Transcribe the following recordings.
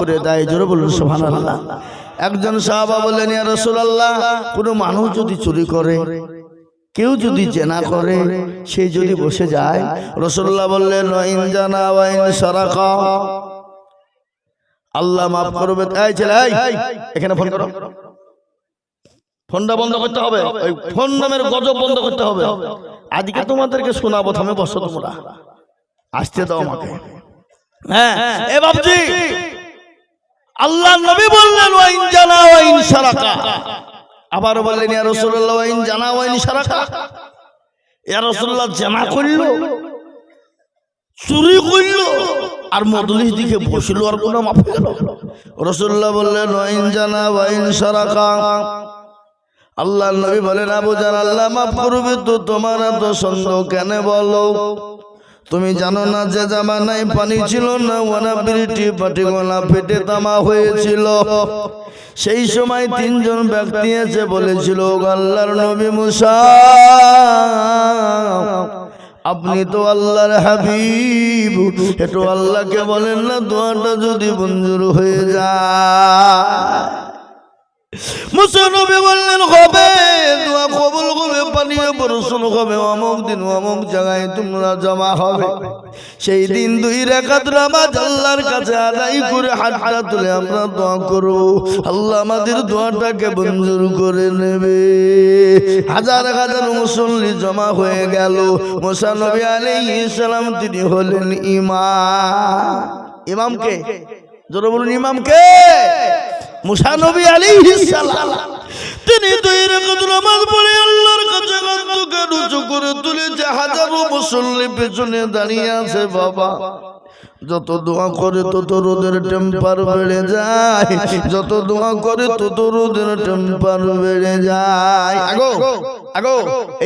করে দেয় জোরে বলুন, সুবহানাল্লাহ। একজন সাহাবা বললেন, ইয়া রাসূলুল্লাহ, কোনো মানুষ যদি চুরি করে, কেউ যদি জেনা করে, সে যদি বসে যায়? রসুল্লাহ বললেন, ওয়াইন জানা সারাকা। আল্লাহ মাফ করবে। এই ছেলে এখানে ফোন করো। ফোনটা বন্ধ করতে হবে। ওই ফোন নামের গজব বন্ধ করতে হবে। আজকে তোমাদেরকে শোনাবো, থামে বসো তোমরা। আসতে দাও আমাকে। হ্যাঁ এ বাবজি আল্লাহ নবী বললেন ওয়াইন জানা ওয়াইন সারাকা আবার বললেন, ইয়া রাসূলুল্লাহ ওয়াইন জানা ওয়াইন সারাকা ইয়া রাসূলুল্লাহ, জানা করল, চুরি করল, আর মদলিস দিকে বসল, আর কোনো মাফ গেল। রাসূলুল্লাহ বললেন ওয়াইন জানা ওয়াইন সারাকা আল্লাহ নবী বলেন, আবু জান আল্লাহ মাফ করবে তো, তোমার এত সন্দেহ কেন বলো? তুমি জানো না যে জামানায় পানি ছিল না ওনা বৃষ্টি পাটিগোলা পেটে তামা হয়েছিল। সেই সময় তিনজন ব্যক্তি এসে বলেছিল "ও আল্লাহর নবী মুসা, আপনি তো আল্লাহর হাবিব। একটু আল্লাহকে বলেন না, দোয়াটা যদি মঞ্জুর হয়ে যায়। মুসনবী বললেন হবে দোয়া কবুল হবে পানিয়ে বরসন হবে অমুক দিন অমুক জায়গায় তোমরা জমা হবে। সেই দিন দুই রেখাত নামাজ আল্লাহর কাছে আদায় করে হাতটা তুলে আমরা দোয়া করব। আল্লাহ আমাদের দোয়াটাকে মঞ্জুর করে নেবে। হাজার হাজার মুসল্লি জমা হয়ে গেল। মোসানবী আলাইহিস সালাম, তিনি হলেন ইমাম। ইমামকে জোরে বলুন ইমামকে মুসা নবী তিনি দুই রাকাত নামাজ পড়ে আল্লাহর কাছে কান্দকে রুজু করে তুলেছে হাজারো মুসল্লি পেছনে দাঁড়িয়ে আছে, বাবা। যত দোয়া করে তত রোদের টেম্পার বেড়ে যায়। যত দোয়া করে তত রোদের টেম্পার বেড়ে যায়। আগো আগো,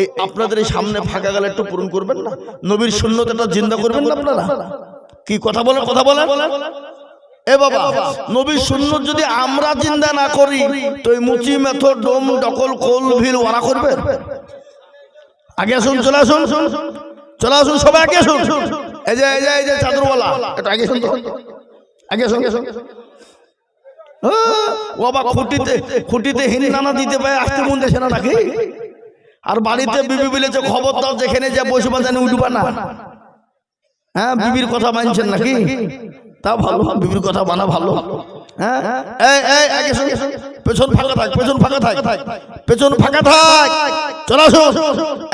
এই আপনাদের এই সামনে ফাঁকা গেলে একটু পূরণ করবেন না? নবীর শূন্যতাটা জিন্দা করবেন না আপনারা? কি কথা বলেন কথা বলেন। এ বাবা নবীর শূন্য যদি আমরা চিন্তা না করি তো মুচি মেথর ডোম ডকল কোল ভিল ওরা করবে। আগে আসুন চলে আসুন চলে আসুন। সবাই আগে আসুন। এই যে এই যে এই যে চাদরওয়ালা একটু আগে তো। আগে আসুন। আহ, ও বাবা খুঁটিতে খুঁটিতে হিন্দানা দিতে পারে আসতে মন দেশে না নাকি? আর বাড়িতে বিবি বলেছে খবরদার যেখানে যা বসে বাজানে উঠবা না। হ্যাঁ বিবির কথা মানছেন নাকি? তা ভালো বিবির কথা মানা ভালো। হ্যাঁ? এই এই আগে শোন, পেছন ফাঁকা থাক পেছন ফাঁকা থাক। পেছন ফাঁকা থাক। চলে আসো।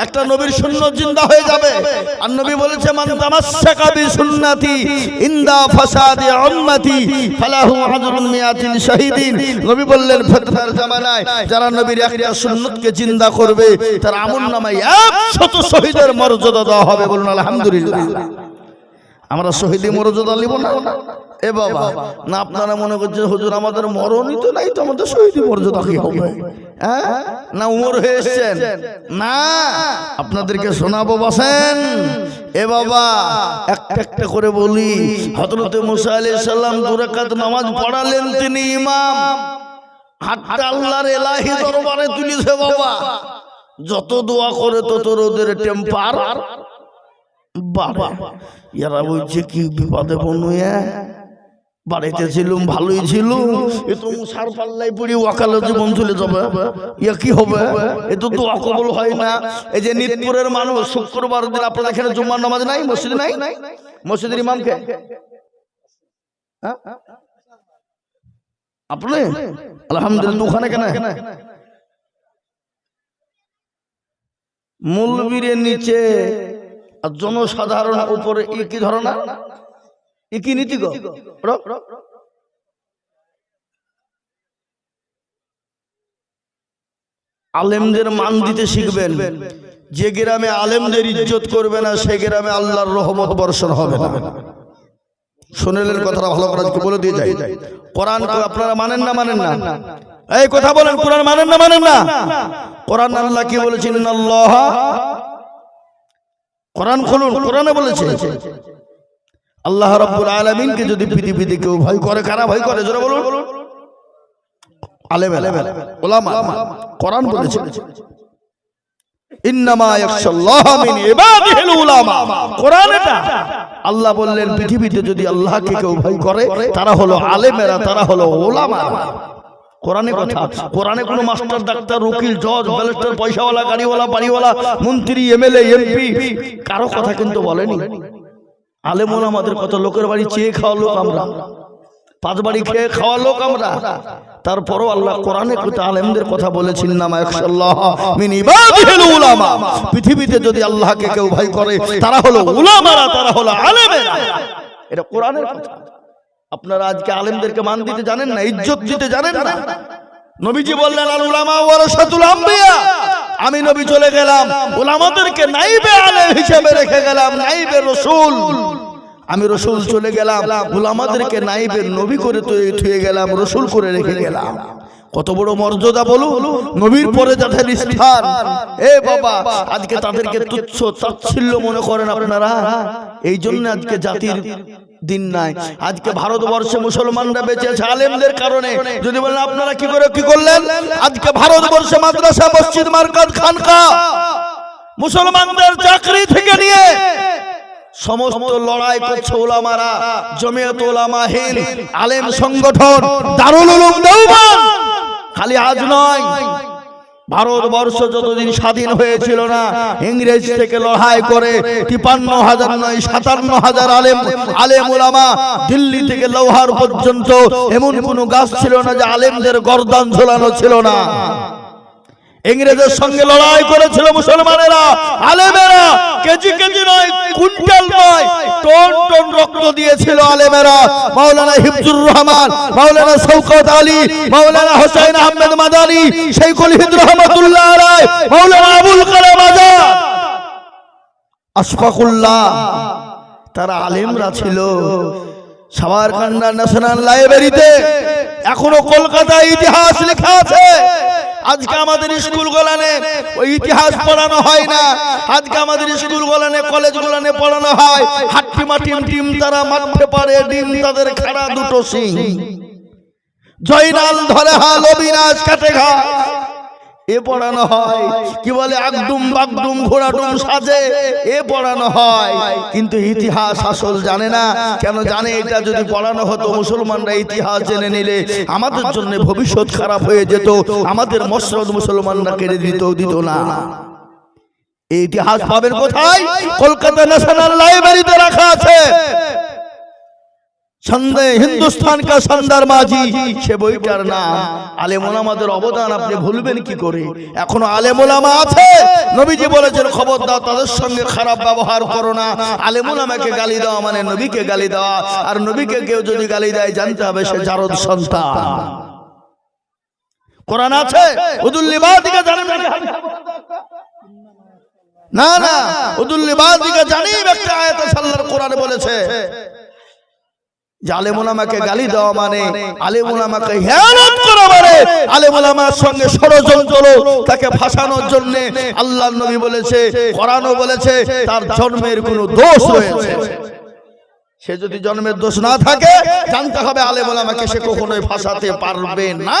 একটা নবীর শূন্য জিন্দা হয়ে যাবে। আর নবী বলেছে মান তামাসসাকা বি সুন্নতি ইন্দা ফাসাদি উম্মতি ফালাহু আজরুন মিয়াতিন শাহিদিন। নবী বললেন ফিতনার জামানায় যারা নবীর একটা সুন্নতকে জিন্দা করবে তার আমল নামায় 100 শহীদের মর্যাদা দেওয়া হবে। বলুন আলহামদুলিল্লাহ। আমরা শহীদি মর্যাদা নিব না। এ বাবা, না আপনারা মনে করছেন, হুজুর, আমাদের মরণই তো নাই তো, আমাদের শহীদি মর্যাদা কি হবে? হ্যাঁ? না উমর হয়ে এসছেন? না। আপনাদেরকে শোনাবো, বসেন। এ বাবা, একটা একটা করে বলি হজরত মুসা আলাইহিস সালাম দুরাকাত নামাজ পড়ালেন তিনি ইমাম। হাতটা আল্লাহর এলাহি দরবারে তুলিছে বাবা। যত দোয়া করে তত রোদের টেম্পার। বাবা বলছে কি বিপদে বনুয়া বাড়িতে ছিলুম ভালোই ছিল এ তো মুসার পাল্লাই পড়ি ওয়াকালে জীবন চলে যাবে। ইয়া কি হবে? এ তো দোয়া কবল হয় না। এই যে নিতপুরের মানুষ শুক্রবার দিন আপনাদের এখানে জুম্মার নামাজ নাই মসজিদ নাই? মসজিদের ইমামকে? হ্যাঁ? আপনি? আলহামদুলিল্লাহ ওখানে কেন? মূলবীরের নিচে আর জনসাধারণ উপরে ই কি ধরনা ই কি নীতি আলেমদের মান দিতে শিখবেন। যে গ্রামে আলেমদের ইজ্জত করবে না, সে গ্রামে আল্লাহর রহমত বর্ষণ হবে না। শুনেলেন কথাটা ভালো করে বলে দিয়ে যাই। কোরআন আপনারা মানেন না মানেন না। এই কথা বলেন, কোরআন মানেন না মানেন না। কোরআন আল্লাহ কি বলেছেন? আল্লাহ কোরআন খুলুন, কোরআনে বলেছে। আল্লাহ রাব্বুল আলামিনকে যদি পৃথিবীতে কেউ ভয় করে কারা ভয় করে, জোরে বলুন। আলেম আলেম ওলামা, কোরআন বলেছে। আল্লাহ বললেন, পৃথিবীতে যদি আল্লাহকে কেউ ভয় করে, তারা হলো আলেমেরা, তারা হলো ওলামা। কোরআনে কথা কোরআনে কোনো মাস্টার ডাক্তার উকিল জজ ব্যারিস্টার পয়সাওয়ালা গাড়িওয়ালা বাড়িওয়ালা মন্ত্রী এমএলএ এমপি কারও কথা কিন্তু বলেনি। আলেমুল আমাদের কত লোকের বাড়ি চেয়ে খাওয়া লোক আমরা। পাঁচ বাড়ি খেয়ে খাওয়া লোক আমরা। তারপরও আল্লাহ কোরআনে কথা আলেমদের কথা বলেছেন ইবাদিহিল উলামা। পৃথিবীতে যদি আল্লাহকে কেউ ভাই করে তারা হলো উলামারা তারা হলো আলেমেরা। এটা কোরআনের কথা। আপনারা আজকে আলেমদেরকে মান দিতে জানেন না, ইজ্জত দিতে জানেন না। নবীজি বললেন, আল উলামা ওয়ারাসাতুল আম্বিয়া। আমি নবী চলে গেলাম, উলামাদেরকে নাইবে আলেম হিসেবে রেখে গেলাম, নাইবে রাসূল। আমি রসুল চলে গেলাম, উলামাদেরকে নাইবের নবী করে থুয়ে গেলাম, রসুল করে রেখে গেলাম। কত বড় মর্যাদা বলুন, নবীর পরে যাদের স্থান। এ বাবা, আজকে তাদেরকে তুচ্ছ তাচ্ছিল্য মনে করেন আপনারা। এই জন্য আজকে জাতির দিন নাই। আজকে ভারতবর্ষে মুসলমানরা বেঁচে আছে আলেমদের কারণে। যদি বলেন আপনারা কি করে কি করলেন? আজকে ভারতবর্ষে মাদ্রাসা মসজিদ মার্কাত খানকা। মুসলমানদের চাকরি থেকে নিয়ে সমস্ত লড়াই করছে ওলামারা জমিয়ত ওলামা হিল আলেম সংগঠন দারুল উলুম খালি আজ নয়। ভারতবর্ষ যতদিন স্বাধীন হয়েছিল না, ইংরেজ থেকে লড়াই করে তিপান্ন হাজার নয়, সাতান্ন হাজার আলেম আলেম ওলামা দিল্লি থেকে লোহার পর্যন্ত এমন কোনো গাছ ছিল না যে আলেমদের গরদান ঝোলানো ছিল না। ইংরেজের সঙ্গে লড়াই করেছিল মুসলমানেরা। আলেমেরা, কেজি কেজি নয়, কুইন্টাল নয়, টন টন রক্ত দিয়েছিল আলেমেরা। মাওলানা হিফজুর রহমান, মাওলানা শৌকত আলী, মাওলানা হোসেন আহমেদ মাদানী শেখুল হিদ রহমতুল্লাহ আলাই মাওলানা আবুল কালাম আজাদ। আশফাকুল্লাহ, তারা আলেমরা ছিল। সাবারকান্ডা ন্যাশনাল লাইব্রেরিতে এখনও কলকাতায় ইতিহাস লেখা আছে। আজকে আমাদের স্কুল গোলানে ওই ইতিহাস পড়ানো হয় না। আজকে আমাদের স্কুল গোলানে কলেজ গোলানে পড়ানো হয়। হাট্টি মাটিম টিম তারা মাঠে পারে ডিম তাদের খেলা দুটো সিং জয়নাল ধরে হাল অবিনাশ কাটে ঘা। এ পড়ানো হয়। কি বলে? আগডুম বাগডুম, ঘোড়াডুম সাজে। এ পড়ানো হয়। কিন্তু ইতিহাস আসল জানে না। কেন জানে? এটা যদি পড়ানো হতো, মুসলমানরা ইতিহাস জেনে নিলে আমাদের জন্য ভবিষ্যৎ খারাপ হয়ে যেত। আমাদের মসরদ মুসলমানরা কেড়ে দিত দিত না। ইতিহাস পাবেন কোথায়? কলকাতা ন্যাশনাল লাইব্রেরিতে রাখা আছে। সন্দে হিন্দুস্তান কা সন্দার মাঝি সে বইটার নাম। আলেমোলামাদের অবদান আপনি ভুলবেন কি করে? এখনও আলেমোলামা আছে? নবীজি বলেছেন খবরদার তাদের সঙ্গে খারাপ ব্যবহার করো না। আলেমোলামাকে গালি দেওয়া মানে নবীকে গালি দেওয়া আর নবীকে কেউ যদি গালি দেয় জানতে হবে সে জারদ সন্তান। কোরআন আছে? উদুল্লিবাদিকে জানেন না না উদুল্লিবাদিকে জানি একটা আয়াত আল্লাহর কোরআনে বলেছে। আলেমুলামাকে গালি দেওয়া মানে আলেমুলামাকে হেয়ানত করা মানে আলেমুলামার সঙ্গে ষড়যন্ত্র তাকে ফাঁসানোর জন্য আল্লাহ নবী বলেছে কোরআনও বলেছে তার জন্মের কোনো দোষ রয়েছে। সে যদি জন্মের দোষ না থাকে জানতে হবে আলেমুলামাকে সে কখনোই ফাঁসাতে পারবে না।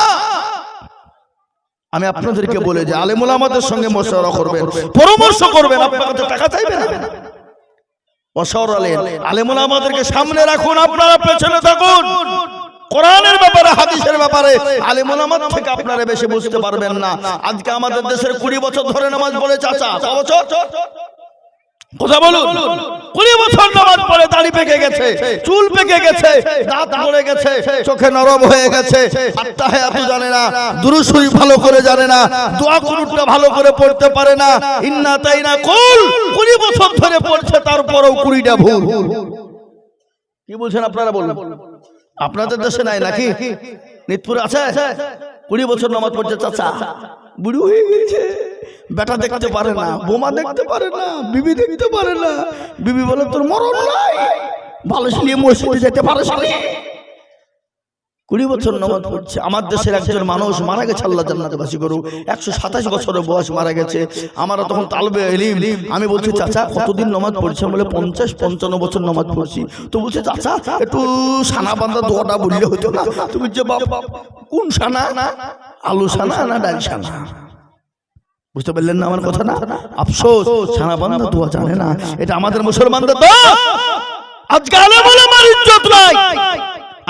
আমি আপনাদেরকে বলে যে আলেমুল আমাদের সঙ্গে মশারা করবেন পরামর্শ করবেন আপনার কাছে টাকা চাইবেন? না অসর আলেন আলেমুল আমাদেরকে সামনে রাখুন আপনারা পেছনে থাকুন। কোরআনের ব্যাপারে হাদিসের ব্যাপারে আলেমুল আমাদ থেকে আপনারা বেশি বুঝতে পারবেন না। আজকে আমাদের দেশের কুড়ি বছর ধরে নামাজ বলে চাচা ছ বছর? কথা বলুন। কুড়ি বছর নামাজ পড়ে দাড়ি পেকে গেছে চুল পেকে গেছে দাঁত পড়ে গেছে চোখে নরম হয়ে গেছে। আত্মাহে এত জানে না দুরুসুই ভালো করে জানে না দোয়া কুরুটটা ভালো করে পড়তে পারে না। ইন্না তাই না কুল কুড়ি বছর ধরে পড়ছে তারপরেও কুড়িটা ভুল। কি বলছেন আপনারা বলুন? আপনাদের দেশে নাই নাকি? নিতপুরে আছে? কুড়ি বছর নামাজ পড়ছে চাচা। বুড়ি হয়ে গেছে। বেটা দেখতে পারে না বোমা দেখতে পারে না বিবি দেখতে পারে না। বিবি বলে তোর মরণ নাই। ভালো নিয়ে মসজিদে যেতে পারে কুড়ি বছর নামাজ পড়ছে। আমার দেশের একজন মানুষ মারা গেছে আল্লাহ জান্নাতে বাসি করু একশো সাতাশ বছরের বয়স মারা গেছে। আমরা তখন তালবে এলিম। আমি বলছি চাচা কতদিন নামাজ পড়ছে? বলে পঞ্চাশ পঞ্চান্ন বছর নামাজ পড়ছি। তো বলছে চাচা একটু সানা বান্ধা দোয়াটা বললে হতো না। তুমি যে বাপ কোন সানা আলু সানা না ডাল সানা বুঝতে পারলেন না আমার কথা না? আফসোস ছানা বান্দা দোয়া জানে না। এটা আমাদের মুসলমানদের তো আজকে আলেম ওলামার ইজ্জত নাই।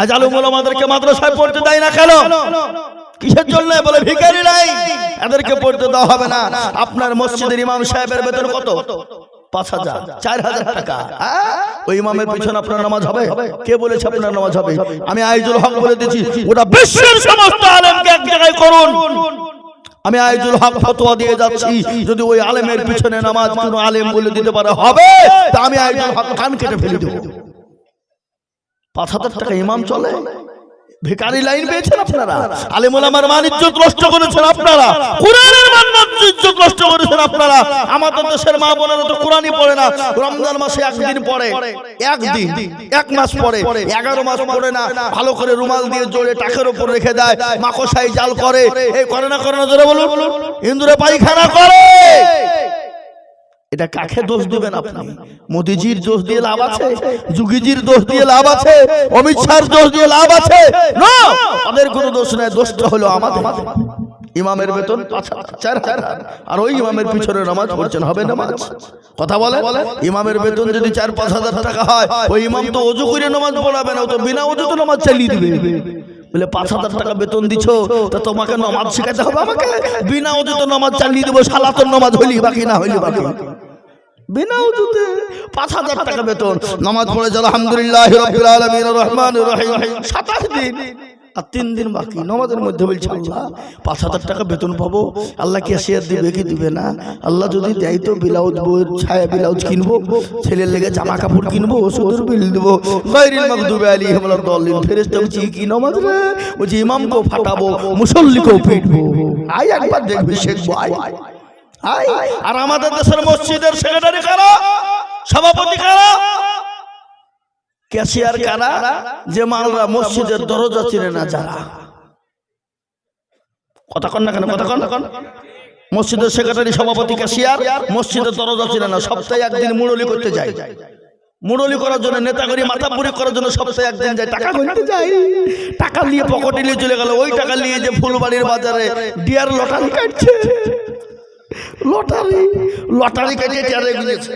আজ আলেম ওলামাদেরকে মাদ্রাসায় পড়তে দেয় না কেন? কিসের জন্য? বলে ভিখারি নাই। এদেরকে পড়তে দেওয়া হবে না। আপনার মসজিদের ইমাম সাহেবের বেতন কত? পাঁচ হাজার চার হাজার টাকা। হ্যাঁ? ওই ইমামের পিছনে আপনার নামাজ হবে? কে বলেছে আপনার নামাজ হবে? আমি আইজুল হক বলে দিচ্ছি ওটা বিশ্বের সমস্ত আলেমকে এক জায়গায় করুন। আমি আইজুল হক ফতোয়া দিয়ে যাচ্ছি। যদি ওই আলেমের পিছনে নামাজ কোনো আলেম বলে দিতে পারে হবে? তা আমি আইজুল হক কান কেটে ফেলে দেবো। পাঁচ হাজার টাকা ইমাম চলে? ভিখারি লাইন পেয়েছেন আপনারা? আলেমুল আমার মান ইজ্জত নষ্ট করেছেন আপনারা। কোরআনের মান ইজ্জত নষ্ট করেছেন আপনারা। আমাদের দেশের মা বোনেরা তো কোরআনই পড়ে না। রমজান মাসে একদিন পড়ে। একদিন। এক মাস পরে এগারো মাস পড়ে না। ভালো করে রুমাল দিয়ে জোরে টাকের উপর রেখে দেয়। মাকসাই জাল করে। এই করে না করে না জোরে বলুন। ইন্দুরে পায়খানা করে। এটা কাকে দোষ দেবেন আপনি। মোদিজির দোষ দিয়ে লাভ আছে যুগিজির দোষ দিয়ে লাভ আছে অমিত শাহর দোষ দিয়ে লাভ আছে। না তাদের কোনো দোষ নাই দোষটা হলো আমাদের। ইমামের বেতন চার আর ওই ইমামের পিছনে নামাজ পড়ছেন হবে নামাজ কথা বলে ইমামের বেতন যদি চার পাঁচ হাজার টাকা হয় ওই ইমাম তো অজু করে নামাজ পড়াবে না ও তো বিনা অজু তো নামাজ চালিয়ে দিবে। বলে পাঁচ হাজার টাকা বেতন দিছ? তা তোমাকে নমাজ শেখাতে হবে আমাকে। বিনা অজু নমাজ চালিয়ে দেবো সালাতন নমাজ হইলি বাকি না হইলি বাকি। বিনা উজুতে পাঁচ হাজার টাকা বেতন। নামাজ পড়ে যারা আলহামদুলিল্লাহ রহমান রহিম। সাতাশ দিন। আর তিন দিন বাকি নামাজের মধ্যে বলছে আল্লাহ পাঁচ হাজার টাকা বেতন পাবো আল্লাহ কি শেয়ার দিবে কি দিবে না? আল্লাহ যদি দেয় তো ব্লাউজ বইয়ের ছায়া ব্লাউজ কিনবো ছেলের লেগে জামা কাপড় কিনবো ওষুধের বিল দেবো। গাইরিল মাকদুবে আলী হেমলার দলিন ফেরেস্তা বলছি কি নামাজ রে? বলছি ইমামকেও ফাটাবো মুসল্লিকেও পিটবো। আই একবার দেখবি শেখবো আয়। আয়। আর আমাদের দেশের মসজিদের সেক্রেটারি কারা? সভাপতি কারা? ক্যাশিয়ার কারা? যে মালরা মসজিদের দরজা চিনে না যারা। কথা কন না কেন, কথা কন। কন মসজিদের সেক্রেটারি, সভাপতি, ক্যাশিয়ার, মসজিদের দরজা চিনে না, সপ্তাহে একদিন মুরলি করতে যায়। মুরলি করার জন্য নেতাগরি মাথা পুরি করার জন্য সপ্তাহে একদিন যায়। টাকা গুনতে যায় টাকা নিয়ে পকেটে নিয়ে চলে গেল, ওই টাকা নিয়ে যে ফুলবাড়ির বাজারে ডিয়ার লটারি কাটছে। লটারি লটারি কেটে টেয়ারে গুনেছে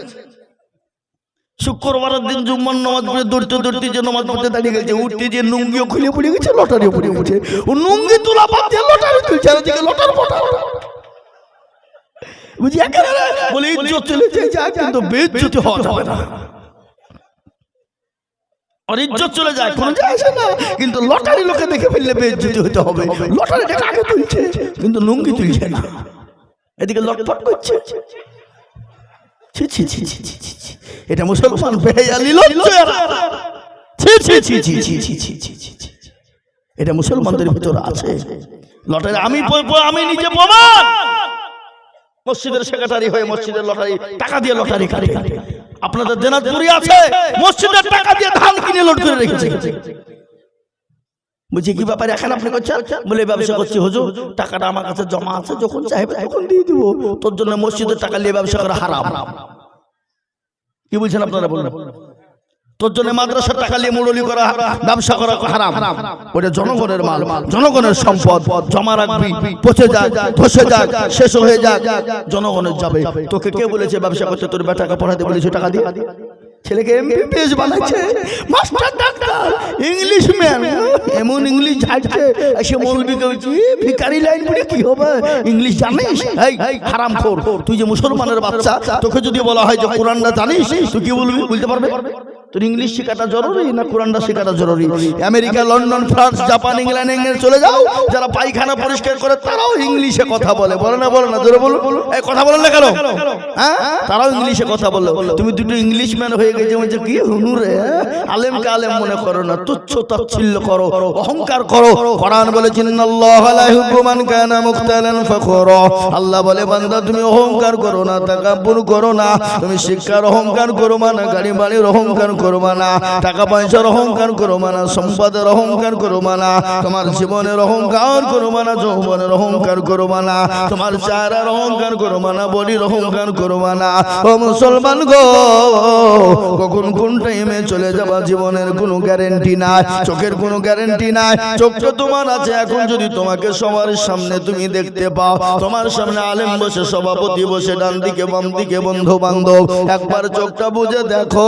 শুক্রবারের দিন জুম্মার নামাজ পড়ে দৌড়তে দৌড়তে যে নামাজ পড়তে দাঁড়িয়ে গেছে, উঠতে যে লুঙ্গিও খুলে পড়ে গেছে, লটারিও পড়ে গেছে ও লুঙ্গি তোলা বাদ দিয়ে লটারি তুলছে, আর ওদিকে লটার পটার। বুঝি একেবারে বলে, ইজ্জত চলে যায় কিন্তু বেজ্জতি হওয়া যাবে না। আর ইজ্জত চলে যায়, কোনো যায় আসে না। কিন্তু লটারি লোকে দেখে ফেললে বেজ্জতি হতে হবে। লটারি টাকা আগে তুলছে, কিন্তু লুঙ্গি তুলছে না। এদিকে লটপট করছে। ছি ছি ছি ছি ছি ছি ছি। এটা মুসলমান বেহায়ালি লজ্জ। ছি ছি ছি ছি ছি ছি ছি ছি ছি ছি। এটা মুসলমানদের ভিতরে আছে লটারি আমি আমি নিজে প্রমাণ মসজিদের সেক্রেটারি হয়ে মসজিদের লটারি টাকা দিয়ে লটারি কাটে আপনাদের দিনাজপুরি আছে মসজিদের টাকা দিয়ে ধান কিনে লোড করে রেখেছে বলছি কি ব্যাপারে? এখন আপনি করছেন? বলে ব্যবসা করছি হুজুর টাকাটা আমার কাছে জমা আছে যখন চাইবে তখন দিয়ে দিব। তোর জন্য মসজিদের টাকা নিয়ে ব্যবসা করা হারাম। কি বলছেন আপনারা বলুন? তোর জন্য মাদ্রাসার টাকা নিয়ে মুরলি করা ব্যবসা করা হারাম। ওটা জনগণের মাল জনগণের সম্পদ। জমা রাখবি পচে যাক ধসে যাক শেষ হয়ে যাক জনগণের যাবে। তোকে কে বলেছে ব্যবসা করতে? তোর বেটাকে পড়াতে বলেছে টাকা দিয়ে। ছেলেকে এমবিবিএস বানাচ্ছে। Master doctor. ইংলিশ ম্যান এমন ইংলিশ ঝাড়ছে। এসে মৌলবি তুই ভিকারি লাইন পড়ে কি হবে? ইংলিশ জানিস? এই হারাম কর তুই যে মুসলমানের বাচ্চা তোকে যদি বলা হয় যে কোরআনটা জানিস তুই কি বলবি? বলতে পারবে? তোর ইংলিশ শেখাটা জরুরি না কোরআনটা শেখাটা জরুরি? America London France Japan England England চলে যাও। যারা পায়খানা পরিষ্কার করে তারাও ইংলিশে কথা বলে। বলে না বলে না জোরে বলো। এই কথা বলেন না কেন? হ্যাঁ? তারাও ইংলিশে কথা বলল তুমি দুটো ইংলিশ ম্যান হয়ে গেছে বলছে কি হুনুরে হ্যাঁ? আলেমকে আলেম মনে করো না তুচ্ছ তাচ্ছিল্য করো অহংকার করো। কোরআন বলে চিন্নাল্লাহ লা ইউহিব্বু কানা মুখতালান ফাখুরা। আল্লাহ বলে বান্দা তুমি অহংকার করো না তাকাব্বুর করো না তুমি শিক্ষার অহংকার করো না। গাড়ি বাড়ির অহংকার করবা টাকা পয়সার অহংকার করবা না সম্পদের অহংকার করবা না তোমার জীবনের অহংকার করবা না যৌবনের অহংকার করবা না তোমার চারার অহংকার করবা না বলির অহংকার করবা না ও মুসলমান গো, কখন কোন টাইমে চলে যাবা জীবনের কোনো গ্যারেন্টি নাই, চোখের কোনো গ্যারেন্টি নাই চোখটা তোমার আছে, এখন যদি তোমাকে সবার সামনে তুমি দেখতে পাও, তোমার সামনে আলেম বসে, সভাপতি বসে ডান দিকে বাম দিকে বন্ধু বান্ধব একবার চোখটা বুঝে দেখো।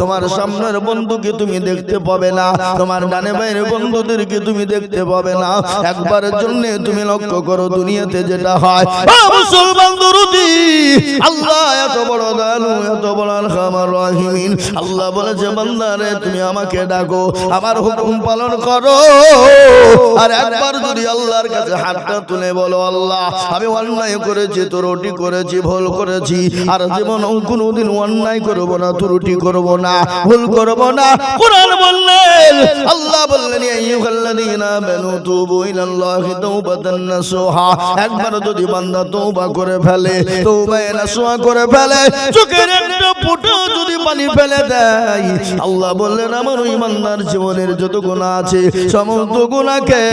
তোমার সামনের বন্ধুকে তুমি দেখতে পাবে না। তোমার ডানে বাইরে বন্ধুদেরকে তুমি দেখতে পাবে না। একবারের জন্য তুমি লক্ষ্য করো, দুনিয়াতে যেটা হয়। আল্লাহ এত বড় দয়ালু, এত বড় আল্লাহ বলেছে বান্দারে তুমি আমাকে ডাকো, আমার হুকুম পালন করো। আর একবার যদি আল্লাহর কাছে হাতটা তুলে বলো, আল্লাহ, আমি অন্যায় করেছি তোরটি করেছি, ভুল করেছি, আর জীবন কোনোদিন অন্যায় করব না ত্রুটি করব না। ভুল করব না। কোরআন বললেন, আল্লাহ বললেন, ইয়া আইয়ুহাল্লাযীনা আমানু তুবু ইলাল্লাহি তাওবাতান নাসুহা। একবার যদি বান্দা তওবা করে ফেলে তওবায়ে নাসুহা করে ফেলে, চোখের একটা ফোঁটা যদি পানি ফেলে দেয়, আল্লাহ বললেন, আমার ওই বান্দার জীবনের যত গুনাহ আছে, সমস্ত গুনাহকে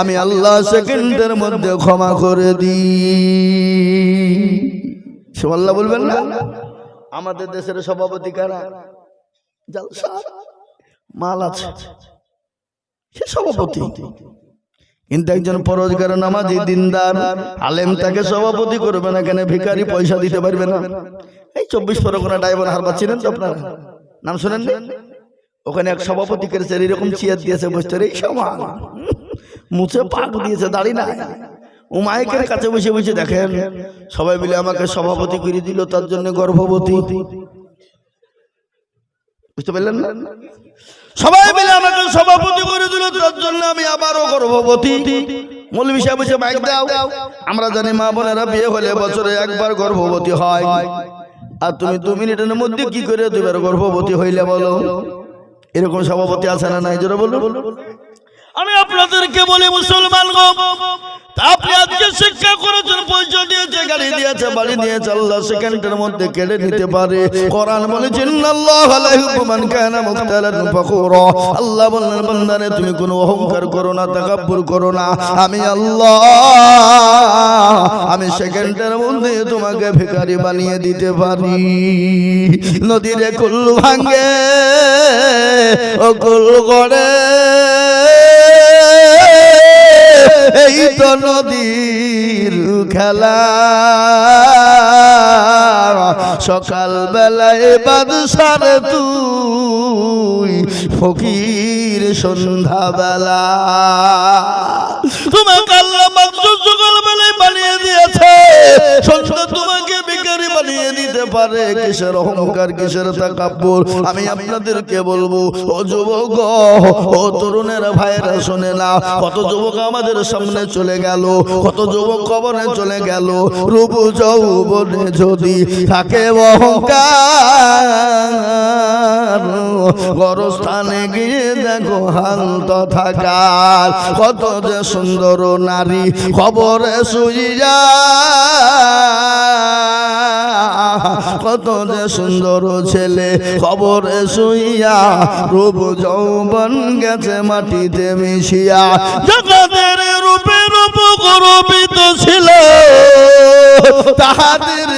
আমি আল্লাহ সেকেন্ডের মধ্যে ক্ষমা করে দিই। সুবহানাল্লাহ বলবেন না? আমাদের দেশের সভাপতি কারা? মাল আছে। সে সভাপতি। কিন্তু একজন পরোজগার নামাজি দিনদার আলেম তাকে সভাপতি করবে না কেন? ভিখারি পয়সা দিতে পারবে না। এই চব্বিশ পরগনা ড্রাইভার হারবার ছিলেন তো আপনারা? নাম শোনেন? ওখানে এক সভাপতি করেছে এরকম চেয়ার দিয়েছে বসতে। এই সমান। মুছে পাক দিয়েছে দাড়ি না ও মাইকের কাছে বসে বসে দেখেন সবাই মিলে আমাকে সভাপতি করে দিল তার জন্য গর্ভবতী। বুঝতে পারলেন না? সবাই মিলে আমাকে সভাপতি করে দিল, তার জন্য আমি আবারও গর্ভবতী। মৌলবী সাহেব বসে মাইক দাও, আমরা জানি মা বোনেরা বিয়ে হলে বছরে একবার গর্ভবতী হয়। আর তুমি দু মিনিটের মধ্যে কি করে দুবার গর্ভবতী হইলে বলো? এরকম সভাপতি আছে না নাই? জোরে বলো আমি আপনাদেরকে বলি, মুসলমান গো আপনি আজকে শিক্ষা করেছেন, পয়সা দিয়েছে, গাড়ি দিয়েছে, বাড়ি দিয়েছে, আল্লাহ সেকেন্ডের মধ্যে কেড়ে নিতে পারে। কোরআন বলেছেন আল্লাহ আলাইহি কানা মুখতালান ফাখুরা। আল্লাহ বললেন, বান্দারে, তুমি কোনো অহংকার করো না, তাকাব্বুর করো না। আমি আল্লাহ, আমি সেকেন্ডের মধ্যে তোমাকে ভিখারি বানিয়ে দিতে পারি। নদীরে কুল ভাঙে ও কুল গড়ে এই তো নদীর খেলা। সকাল বেলায় বাদশার তুই, ফকির সন্ধ্যা বেলা আল্লাহ সকাল বেলায় বানিয়ে দিয়েছে। সন্ধ্যা তোমাকে বিকারি বানিয়ে দিতে পারে। কিসের অহংকার, কিসের তাকাব্বুর? আমি আপনাদেরকে বলব, ও যুবক, ও তরুণের ভাইরা শোনে না, কত যুবক আমাদের সামনে চলে গেল, কত যুবক কবরে চলে গেল। রূপ যৌবনে যদি থাকে অহংকার, গরস্থানে গিয়ে দেখো হাল থাকার। কত যে সুন্দর নারী খবরে শুইয়া কত যে সুন্দর ছেলে খবরে শুইয়া রূপ যৌবন গেছে মাটিতে মিশিয়া। জগতের রূপে রূপ গরবিত ছিল। তাহাদের